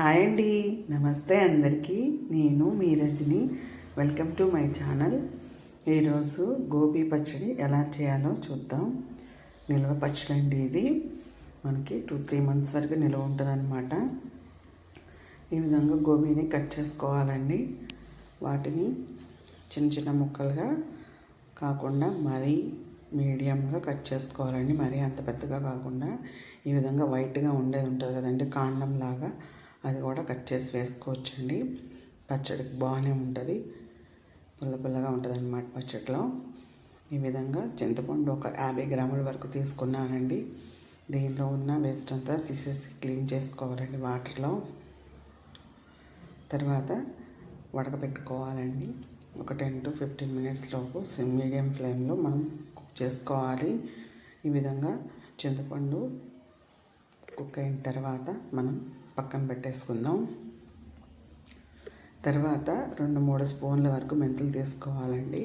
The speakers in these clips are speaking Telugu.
హాయ్ అండి. నమస్తే అందరికీ. నేను మీ Rajani. Welcome to my channel. ఈరోజు గోబీ పచ్చడి ఎలా చేయాలో చూద్దాం. నిల్వ పచ్చడి అండి ఇది. మనకి టూ త్రీ మంత్స్ వరకు నిల్వ ఉంటుందన్నమాట. ఈ విధంగా గోబీని కట్ చేసుకోవాలండి. వాటిని చిన్న చిన్న ముక్కలుగా కాకుండా మరీ మీడియంగా కట్ చేసుకోవాలండి. మరీ అంత పెద్దగా కాకుండా. ఈ విధంగా వైట్గా ఉండేది ఉంటుంది కదండి కాండం లాగా అది కూడా కట్ చేసి వేసుకోవచ్చండి. పచ్చడికి బాగానే ఉంటుంది. పుల్ల పుల్లగా ఉంటుంది అన్నమాట పచ్చడిలో ఈ విధంగా చింతపండు ఒక యాభై గ్రాముల వరకు తీసుకున్నానండి. దీనిలో ఉన్న వేస్ట్ అంతా తీసేసి క్లీన్ చేసుకోవాలండి వాటర్లో. తర్వాత ఉడకబెట్టుకోవాలండి ఒక టెన్ టు ఫిఫ్టీన్ మినిట్స్ లోపు మీడియం ఫ్లేమ్లో మనం కుక్ చేసుకోవాలి. ఈ విధంగా చింతపండు కుక్ అయిన తర్వాత మనం పక్కన పెట్టేసుకుందాం. తర్వాత రెండు మూడు స్పూన్ల వరకు మెంతులు తీసుకోవాలండి.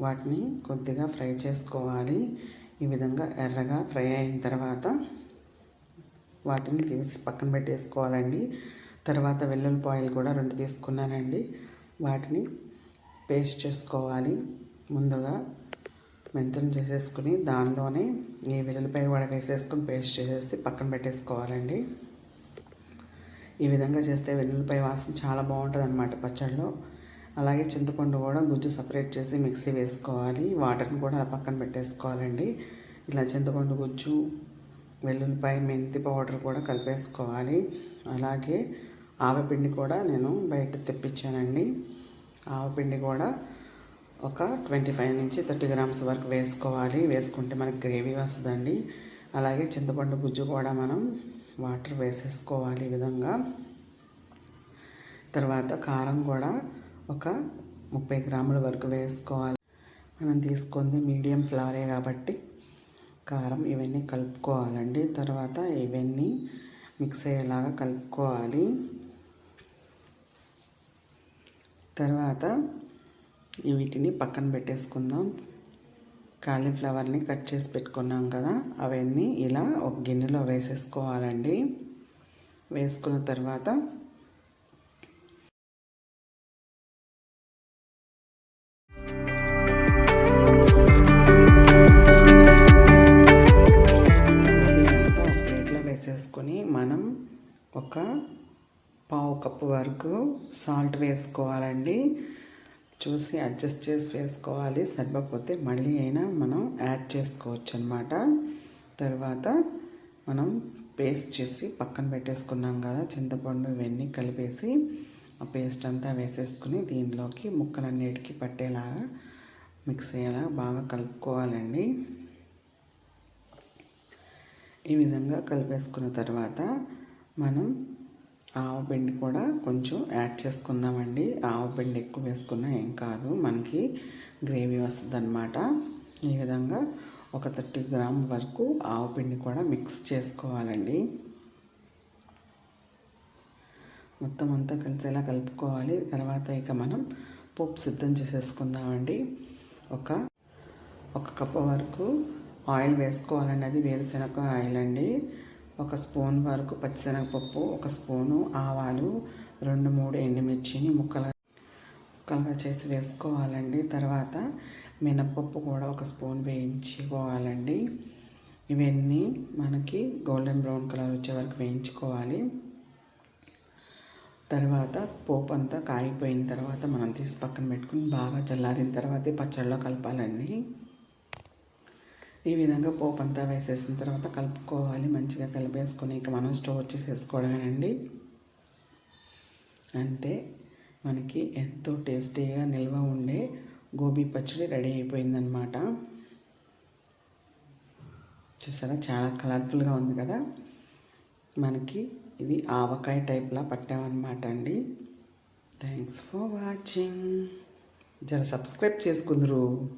వాటిని కొద్దిగా ఫ్రై చేసుకోవాలి. ఈ విధంగా ఎర్రగా ఫ్రై అయిన తర్వాత వాటిని తీసి పక్కన పెట్టేసుకోవాలండి. తర్వాత వెల్లుల్లిపాయలు కూడా రెండు తీసుకున్నానండి. వాటిని పేస్ట్ చేసుకోవాలి. ముందుగా మెంతులు చేసేసుకుని దానిలోనే ఈ వెల్లుల్లిపాయ వడకేసేసుకుని పేస్ట్ చేసేసి పక్కన పెట్టేసుకోవాలండి. ఈ విధంగా చేస్తే వెల్లుల్లిపాయ వాసన చాలా బాగుంటుంది అనమాట పచ్చడిలో అలాగే చింతపండు కూడా గుజ్జు సపరేట్ చేసి మిక్సీ వేసుకోవాలి. వాటర్ని కూడా అలా పక్కన పెట్టేసుకోవాలండి. ఇలా చింతపండు గుజ్జు వెల్లుల్లిపాయ మెంతి పౌడర్ కూడా కలిపేసుకోవాలి. అలాగే ఆవపిండి కూడా నేను బయట తెప్పించానండి. ఆవపిండి కూడా ఒక ట్వంటీ ఫైవ్ నుంచి థర్టీ గ్రామ్స్ వరకు వేసుకోవాలి. వేసుకుంటే మనకి గ్రేవీ వస్తుందండి. అలాగే చింతపండు గుజ్జు కూడా మనం వాటర్ వేసేసుకోవాలి ఈ విధంగా. తర్వాత కారం కూడా ఒక ముప్పై గ్రాముల వరకు వేసుకోవాలి. మనం తీసుకుంది మీడియం ఫ్లవరే కాబట్టి కారం ఇవన్నీ కలుపుకోవాలండి. తర్వాత ఇవన్నీ మిక్స్ అయ్యేలాగా కలుపుకోవాలి. తర్వాత వీటిని పక్కన పెట్టేసుకుందాం. కాలీఫ్లవర్ని కట్ చేసి పెట్టుకున్నాం కదా అవన్నీ ఇలా ఒక గిన్నెలో వేసేసుకోవాలండి. వేసుకున్న తర్వాత ప్లేట్లో వేసేసుకొని మనం ఒక పావు కప్పు వరకు సాల్ట్ వేసుకోవాలండి. చూసి అడ్జస్ట్ చేసి వేసుకోవాలి. సరిపోతే మళ్ళీ అయినా మనం యాడ్ చేసుకోవచ్చు అనమాట తర్వాత మనం పేస్ట్ చేసి పక్కన పెట్టేసుకున్నాం కదా చింతపండు ఇవన్నీ కలిపేసి ఆ పేస్ట్ అంతా వేసేసుకుని దీనిలోకి ముక్కలన్నిటికీ పట్టేలాగా మిక్స్ అయ్యేలా బాగా కలుపుకోవాలండి. ఈ విధంగా కలిపేసుకున్న తర్వాత మనం ఆవపిండి కూడా కొంచెం యాడ్ చేసుకుందామండి. ఆవపిండి ఎక్కువ వేసుకున్నా ఏం కాదు. మనకి గ్రేవీ వస్తుంది అనమాట ఈ విధంగా ఒక థర్టీ గ్రామ్ వరకు ఆవపిండి కూడా మిక్స్ చేసుకోవాలండి. మొత్తం అంతా కలిసేలా కలుపుకోవాలి. తర్వాత ఇక మనం పప్పు సిద్ధం చేసేసుకుందామండి. ఒక ఒక కప్పు వరకు ఆయిల్ వేసుకోవాలండి అది వేరుశనగ ఆయిల్ అండి. ఒక స్పూన్ వరకు పచ్చిశనగపప్పు ఒక స్పూను ఆవాలు రెండు మూడు ఎండుమిర్చిని ముక్కలు ముక్కలుగా చేసి వేసుకోవాలండి. తర్వాత మినపప్పు కూడా ఒక స్పూన్ వేయించుకోవాలండి. ఇవన్నీ మనకి గోల్డెన్ బ్రౌన్ కలర్ వచ్చే వరకు వేయించుకోవాలి. తర్వాత పోపు అంతా కాగిపోయిన తర్వాత మనం తీసి పక్కన పెట్టుకుని బాగా చల్లారిన తర్వాత పచ్చళ్ళలో కలపాలండి. ఈ విధంగా పోపు అంతా వేసేసిన తర్వాత కలుపుకోవాలి. మంచిగా కలిపేసుకొని ఇంకా మనం స్టోర్ చేసేసుకోవడమేనండి. అంతే. మనకి ఎంతో టేస్టీగా నిల్వ ఉండే గోబీ పచ్చడి రెడీ అయిపోయిందనమాట చూసారా? చాలా కలర్ఫుల్గా ఉంది కదా? మనకి ఇది ఆవకాయ టైప్లా పట్టామన్నమాట అండి. Thanks for watching. జర సబ్స్క్రైబ్ చేసుకుందరు.